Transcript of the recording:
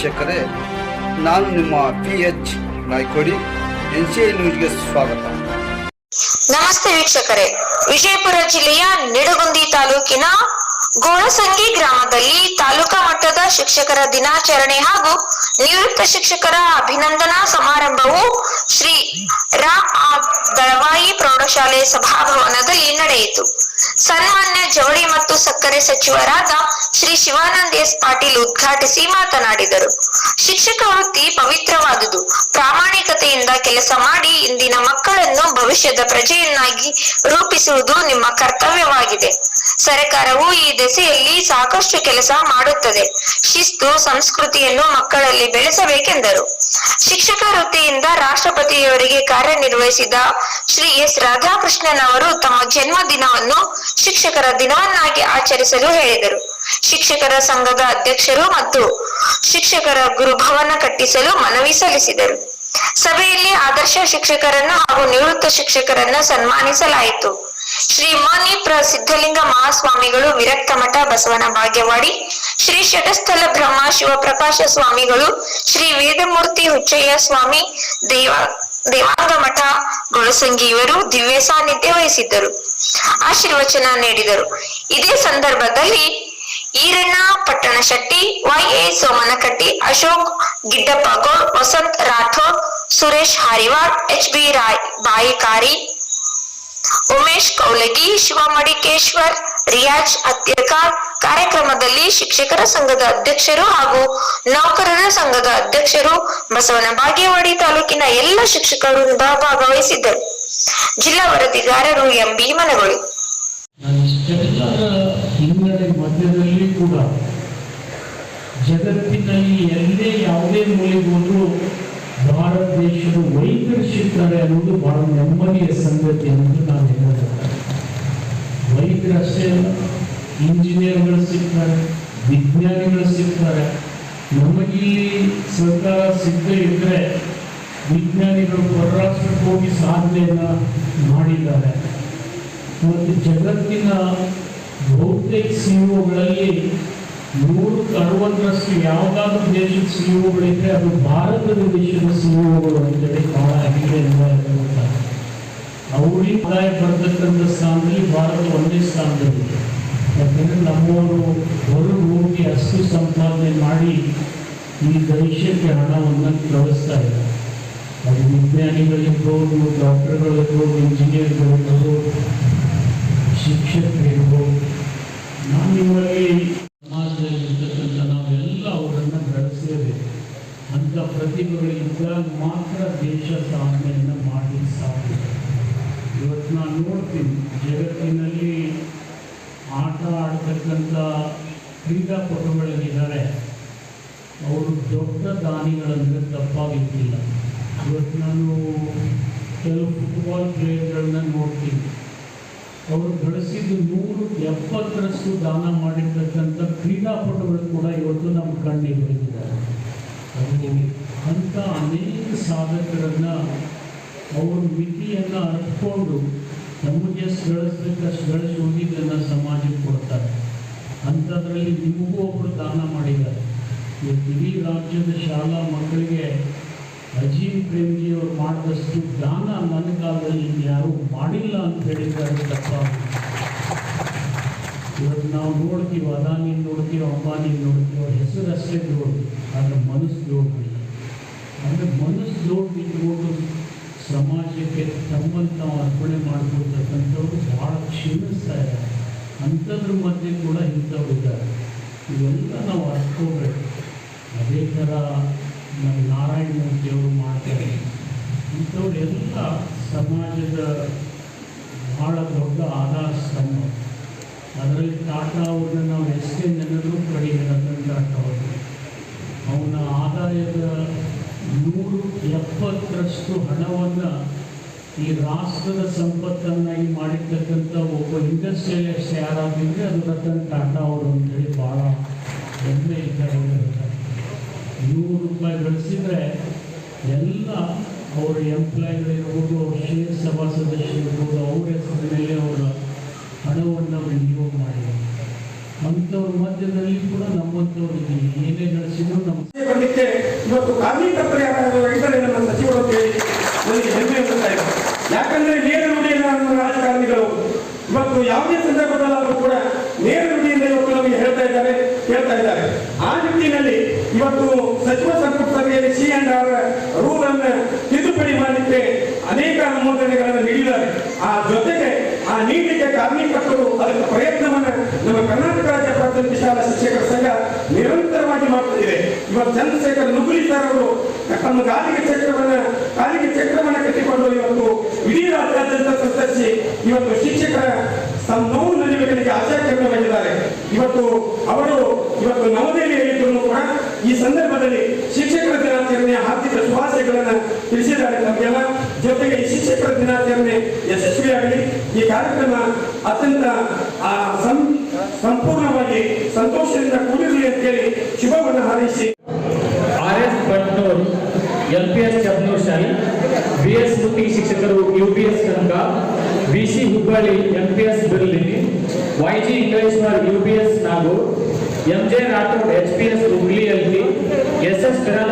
ವೀಕ್ಷಕರೇ, ನಾನು ನಿಮ್ಮ P H Naikodi, N C ನ್ಯೂಸ್ಗೆ ಸ್ವಾಗತ. ನಮಸ್ತೆ ವೀಕ್ಷಕರೇ. ವಿಜಯಪುರ ಜಿಲ್ಲೆಯ ನಿಡಗುಂದಿ ತಾಲೂಕಿನ ಗೋಳಸಂಗಿ ಗ್ರಾಮದಲ್ಲಿ ತಾಲೂಕಾ ಮಟ್ಟದ ಶಿಕ್ಷಕರ ದಿನಾಚರಣೆ ಹಾಗೂ ನಿವೃತ್ತ ಶಿಕ್ಷಕರ ಅಭಿನಂದನಾ ಸಮಾರಂಭವು ಶ್ರೀ ರಾ ದಳವಾಯಿ ಪ್ರೌಢಶಾಲೆ ಸಭಾಭವನದಲ್ಲಿ ನಡೆಯಿತು. ಸನ್ಮಾನ್ಯ ಜವಳಿ ಮತ್ತು ಸಕ್ಕರೆ ಸಚಿವರಾದ ಶ್ರೀ ಶಿವಾನಂದ ಎಸ್ ಪಾಟೀಲ್ ಉದ್ಘಾಟಿಸಿ ಮಾತನಾಡಿದರು. ಶಿಕ್ಷಕ ವೃತ್ತಿ ಪವಿತ್ರವಾದುದು. ಪ್ರಾಮಾಣಿಕತೆಯಿಂದ ಕೆಲಸ ಮಾಡಿ ಇಂದಿನ ಮಕ್ಕಳನ್ನು ಭವಿಷ್ಯದ ಪ್ರಜೆಯನ್ನಾಗಿ ರೂಪಿಸುವುದು ನಿಮ್ಮ ಕರ್ತವ್ಯವಾಗಿದೆ. ಸರ್ಕಾರವು ಈ ದೆಸೆಯಲ್ಲಿ ಸಾಕಷ್ಟು ಕೆಲಸ ಮಾಡುತ್ತದೆ. ಶಿಸ್ತು, ಸಂಸ್ಕೃತಿಯನ್ನು ಮಕ್ಕಳಲ್ಲಿ ಬೆಳೆಸಬೇಕೆಂದರು. ಶಿಕ್ಷಕ ವೃತ್ತಿಯಿಂದ ರಾಷ್ಟ್ರಪತಿಯವರಿಗೆ ಕಾರ್ಯನಿರ್ವಹಿಸಿದ ಶ್ರೀ ಎಸ್. ರಾಧಾಕೃಷ್ಣನ್ ಅವರು ತಮ್ಮ ಜನ್ಮ ದಿನವನ್ನು ಶಿಕ್ಷಕರ ದಿನವನ್ನಾಗಿ ಆಚರಿಸಲು ಹೇಳಿದರು. ಶಿಕ್ಷಕರ ಸಂಘದ ಅಧ್ಯಕ್ಷರು ಮತ್ತು ಶಿಕ್ಷಕರ ಗುರುಭವನ ಕಟ್ಟಿಸಲು ಮನವಿ ಸಲ್ಲಿಸಿದರು. ಸಭೆಯಲ್ಲಿ ಆದರ್ಶ ಶಿಕ್ಷಕರನ್ನು ಹಾಗೂ ನಿವೃತ್ತ ಶಿಕ್ಷಕರನ್ನು ಸನ್ಮಾನಿಸಲಾಯಿತು. ಶ್ರೀ ಪ್ರ ಸಿದ್ಧಲಿಂಗ ಮಹಾಸ್ವಾಮಿಗಳು ವಿರಕ್ತ ಮಠ ಬಸವನ ಭಾಗ್ಯವಾಡಿ, ಶ್ರೀ ಶಟಸ್ಥಲ ಬ್ರಹ್ಮ ಶಿವಪ್ರಕಾಶ ಸ್ವಾಮಿಗಳು, ಶ್ರೀ ವೇದಮೂರ್ತಿ ಹುಚ್ಚಯ್ಯ ಸ್ವಾಮಿ, ದೇವ, ದೇವಾಂಗ ಮಠ ಗುಣಸಂಗಿ ಇವರು ದಿವ್ಯ ಸಾನ್ನಿಧ್ಯ ವಹಿಸಿದ್ದರು. ಆಶೀರ್ವಚನ ನೀಡಿದರು. ಇದೇ ಸಂದರ್ಭದಲ್ಲಿ Iranna Pattanashetti Y A Somanakatti, Ashok Giddappa Goud, Vasant Rathod, Suresh Hariwad, H B Rai Bayikari Umesh Kaulagi, Shivamadikeshwar, Riyaz Atyakar ಕಾರ್ಯಕ್ರಮದಲ್ಲಿ ಶಿಕ್ಷಕರ ಸಂಘದ ಅಧ್ಯಕ್ಷರು ಹಾಗೂ ನೌಕರರ ಸಂಘದ ಅಧ್ಯಕ್ಷರು ಬಸವನ ಬಾಗೇವಾಡಿ ತಾಲೂಕಿನ ಎಲ್ಲ ಶಿಕ್ಷಕರು ಭಾಗವಹಿಸಿದ್ದರು. ಜಿಲ್ಲಾ ವರದಿಗಾರರು ಎಂ ಬಿ ಮನಗಳು ಇಷ್ಟೆಲ್ಲರ ಹಿನ್ನಡೆ ಮಧ್ಯದಲ್ಲಿ ಕೂಡ ಜಗತ್ತಿನಲ್ಲಿ ಎಲ್ಲೇ ಯಾವುದೇ ಮೂಲೆಗೆ ಹೋದ್ರೂ ಭಾರತ ದೇಶದ ವೈದ್ಯರು ಸಿಗ್ತಾರೆ ಅನ್ನೋದು ಬಹಳ ನೆಮ್ಮದಿಯ ಸಂಗತಿ ಅಂತ ನಾವು ಹೇಳೋದು. ವೈದ್ಯರಷ್ಟೇ ಅಲ್ಲ, ಇಂಜಿನಿಯರ್ಗಳು ಸಿಗ್ತಾರೆ, ವಿಜ್ಞಾನಿಗಳು ಸಿಗ್ತಾರೆ. ನಮಗಿಲ್ಲಿ ಸರ್ಕಾರ ಸಿದ್ಧ ಇದ್ರೆ ವಿಜ್ಞಾನಿಗಳು ಪರರಾಷ್ಟ್ರಕ್ಕೆ ಹೋಗಿ ಸಾಧನೆಯನ್ನ ಮಾಡಿದ್ದಾರೆ. ಮತ್ತು ಜಗತ್ತಿನ ಬಹುತೇಕ ಸಿಇಒಗಳಲ್ಲಿ ನೂರಕ್ಕೆ ಅರವತ್ತರಷ್ಟು ಯಾವುದಾದ್ರೂ ದೇಶದ ಸಿಇಒಗಳಿದ್ರೆ ಅದು ಭಾರತದ ದೇಶದ ಸಿಇಒಗಳು ಅಂತೇಳಿ ಬಹಳ ಆಗಿದೆ ಹೇಳ್ತಾರೆ. ಅವ್ರಿಗೆ ಆದಾಯ ಬರ್ತಕ್ಕಂಥ ಸ್ಥಾನದಲ್ಲಿ ಭಾರತ ಒಂದೇ ಸ್ಥಾನದಲ್ಲಿ ಯಾಕಂದ್ರೆ ನಮ್ಮವರು ಹೊರಗೆ ಹೋಗಿ ಅಷ್ಟು ಸಂಪಾದನೆ ಮಾಡಿ ಈ ದೇಶಕ್ಕೆ ಹಣವನ್ನು ಕಳಿಸ್ತಾ ಇದ್ದಾರೆ. ಅದು ವಿಜ್ಞಾನಿಗಳಿರ್ಬೋದು ಡಾಕ್ಟರ್ಗಳಿರ್ಬೋದು ಇಂಜಿನಿಯರ್ಗಳಿರ್ಬೋದು ಶಿಕ್ಷಕರಿರ್ಬೋದು ಅಂಥ ಪ್ರತಿಭೆಗಳು ಇದ್ದಾಗ ಮಾತ್ರ ದೇಶ ಸಾಧನೆಯನ್ನು ಮಾಡಿ ಸಾಧ್ಯ. ಇವತ್ತು ನಾನು ನೋಡ್ತೀನಿ, ಜಗತ್ತಿನಲ್ಲಿ ಆಟ ಆಡ್ತಕ್ಕಂಥ ಕ್ರೀಡಾಪಟುಗಳಿದ್ದಾರೆ. ಅವರು ದೊಡ್ಡ ದಾನಿಗಳಂದರೆ ತಪ್ಪಾಗಿದ್ದಿಲ್ಲ ಇವತ್ತು ನಾನು ಕೆಲವು ಫುಟ್ಬಾಲ್ ಪ್ಲೇಯರ್ಗಳನ್ನ ನೋಡ್ತೀನಿ. ಅವರು ಗಳಿಸಿದ್ದು ನೂರು ಎಪ್ಪತ್ತರಷ್ಟು ದಾನ ಮಾಡಿರ್ತಕ್ಕಂಥ ಕ್ರೀಡಾಪಟುಗಳು ಕೂಡ ಇವತ್ತು ನಮ್ಮ ಕಣ್ಣಿಗೆ ಬಂದಿದ್ದಾರೆ ಅದು ಅಂಥ ಅನೇಕ ಸಾಧಕರನ್ನು ಅವರು ಮಿತಿಯನ್ನು ಅರ್ಪಿಕೊಂಡು ನಮಗೆ ಎಷ್ಟು ಗಳಿಸ್ಬೇಕು ಇದನ್ನು ಸಮಾಜಕ್ಕೆ ಕೊಡ್ತಾರೆ. ಅಂಥದ್ರಲ್ಲಿ ನಿಮಗೂ ಒಬ್ಬರು ದಾನ ಮಾಡಿದ್ದಾರೆ. ಇಡೀ ರಾಜ್ಯದ ಶಾಲಾ ಮಕ್ಕಳಿಗೆ ಅಜೀಮ್ ಪ್ರೇಮ್ಜಿ ಅವರು ಮಾಡಿದಷ್ಟು ದಾನ ನನ್ನ ಕಾಲದಲ್ಲಿ ಯಾರೂ ಮಾಡಿಲ್ಲ ಅಂತ ಹೇಳಿದ್ದಾರೆ ತಪ್ಪ ಇವತ್ತು ನಾವು ನೋಡ್ತೀವಿ ಅದಾನಿ ನೋಡ್ತೀವಿ ಅಂಬಾನಿ ನೋಡ್ತೀವಿ, ಅವ್ರ ಹೆಸರಷ್ಟೇ ದೊಡ್ಡದು ಆದರೆ ಮನಸ್ಸು ದೊಡ್ಡದಿಲ್ಲ ಅಂದರೆ ಮನಸ್ಸು ಇಟ್ಕೊಂಡು ಸಮಾಜಕ್ಕೆ ತಮ್ಮನ್ನು ನಾವು ಅರ್ಪಣೆ ಮಾಡ್ಕೊಳ್ತಕ್ಕಂಥವ್ರು ಭಾಳ ಕ್ಷೀಣಿಸ್ತಾ ಇದ್ದಾರೆ ಅಂಥದ್ರ ಮಧ್ಯೆ ಕೂಡ ಇಂಥವ್ರು ಇದ್ದಾರೆ. ಇವೆಲ್ಲ ನಾವು ಅರ್ಕೋಬೇಕು ಅದೇ ಥರ ನಮ್ಮ ನಾರಾಯಣ ಮೂರ್ತಿಯವರು ಮಾಡ್ತಾರೆ. ಇಂಥವ್ರೆಲ್ಲ ಸಮಾಜದ ಭಾಳ ದೊಡ್ಡ ಆಧಾರ ಸ್ತಂಭ. ಅದರಲ್ಲಿ ಟಾಟಾ ಅವ್ರನ್ನ ನಾವು ಎಷ್ಟೇ ನೆನೆದರೂ ಕಡಿಮೆ ರತನ್ ಟಾಟಾ ಅವನ ಆದಾಯದ ನೂರು ಎಪ್ಪತ್ತರಷ್ಟು ಹಣವನ್ನು ಈ ರಾಷ್ಟ್ರದ ಸಂಪತ್ತನ್ನಾಗಿ ಮಾಡಿರ್ತಕ್ಕಂಥ ಒಬ್ಬ ಇಂಡಸ್ಟ್ರಿಯಲಿಸ್ಟ್ ಯಾರಾಗಿದ್ರೆ ಅದು ರತನ್ ಟಾಟಾ ಅವರು ಅಂತೇಳಿ ಭಾಳ ಹೆಮ್ಮೆ ಇದ್ದಾರೆ ನೂರು ರೂಪಾಯಿ ಗಳಿಸಿದ್ರೆ ಎಲ್ಲ ಅವರ ಎಂಪ್ಲಾಯ್ಗಳಿರ್ಬೋದು ಅವ್ರ ಶೇರ್ ಸಭಾ ಸದಸ್ಯರಿರ್ಬೋದು ಅವ್ರ ಹೆಸರ ಮೇಲೆ ಅವರ ಹಣವನ್ನು ವಿನಿಯೋಗ ಮಾಡಿದ್ದಾರೆ. ಅಂಥವ್ರ ಮಧ್ಯದಲ್ಲಿ ಕೂಡ ನಮ್ಮಂಥವ್ರು ಇದ್ದೀವಿ ಏನೇ ನಡೆಸಿದ್ರು ನಮ್ಮ ಖಂಡಿತ ನಮ್ಮ ರಾಜಕಾರಣಿಗಳು ಇವತ್ತು ಯಾವುದೇ ಸಂದರ್ಭದಲ್ಲಾದರೂ ಕೂಡ ನೇರ ನುಡಿಯಿಂದ ಇವತ್ತು ನಮಗೆ ಹೇಳ್ತಾ ಇದ್ದಾರೆ ಹೇಳ್ತಾ ಇದ್ದಾರೆ ಆ ನಿಟ್ಟಿನಲ್ಲಿ ಇವತ್ತು ಸಚಿವ ಸಂಪುಟ ಸಭೆಯಲ್ಲಿ ಸಿ ಅಂಡ್ ಆರ್ ರೂಲ್ ಅನ್ನು ತಿದ್ದುಪಡಿ ಮಾಡಲಿಕ್ಕೆ ಅನೇಕ ಅನುಮೋದನೆಗಳನ್ನು ನೀಡಿದ್ದಾರೆ. ಆ ಜೊತೆಗೆ ಆ ನೀಡಲಿಕ್ಕೆ ಕಾರ್ಮಿಕರು ಅದಕ್ಕೆ ಪ್ರಯತ್ನವನ್ನ ನಮ್ಮ ಕರ್ನಾಟಕ ರಾಜ್ಯ ಪ್ರಾಥಮಿಕ ಶಾಲಾ ಶಿಕ್ಷಕರ ಸಂಘ ನಿರಂತರವಾಗಿ ಮಾಡ್ತಿದೆ ಇವತ್ತು ಚಂದ್ರಶೇಖರ್ ನುಗುಲಿ ಸರ್ ಅವರು ತಮ್ಮ ಗಾಲಿಗೆ ಚಕ್ರವನ್ನ, ಕಾಲಿಗೆ ಚಕ್ರವನ್ನ ಕಟ್ಟಿಕೊಂಡು ಇವತ್ತು ಇಡೀ ರಾಜ್ಯಾದ್ಯಂತ ಸಂತರಿಸಿ ಇವತ್ತು ಶಿಕ್ಷಕರ ತಮ್ಮ ನೋವು ನಲಿವುಗಳಿಗೆ ಆಶಾಕಿರಣವಾಗಿದ್ದಾರೆ ಇವತ್ತು ಅವರು ಇವತ್ತು ನವದೆಹಲಿಯಲ್ಲಿದ್ದರೂ ಕೂಡ ಈ ಸಂದರ್ಭದಲ್ಲಿ ಶಿಕ್ಷಕರ ದಿನಾಚರಣೆಯ ಹಾರ್ದಿಕ ಶುಭಾಶಯಗಳನ್ನು ತಿಳಿಸಿದ್ದಾರೆ ತಮಗೆಲ್ಲ ಜೊತೆಗೆ ಈ ಶಿಕ್ಷಕರ ದಿನಾಚರಣೆ ಯಶಸ್ವಿಯಾಗಲಿ. ಈ ಕಾರ್ಯಕ್ರಮ ಅತ್ಯಂತ ಸಂಪೂರ್ಣವಾಗಿ ಸಂತೋಷದಿಂದ ಕೂಡಿರಲಿ ಅಂತೇಳಿ ಶುಭವನ್ನು ಹಾರೈಸಿ. R S Bhatnur L P S ಚಪ್ನೂರ್ಶಾಲಿ B S ಮುಖ್ಯ ಶಿಕ್ಷಕರು U P S Kanaka B C Hubballi M P S ಬಿರ್ಲಿನಿ Y G Ingaleshwar U P S Nagur M J Rathod H P S Hubli L P S S Biradar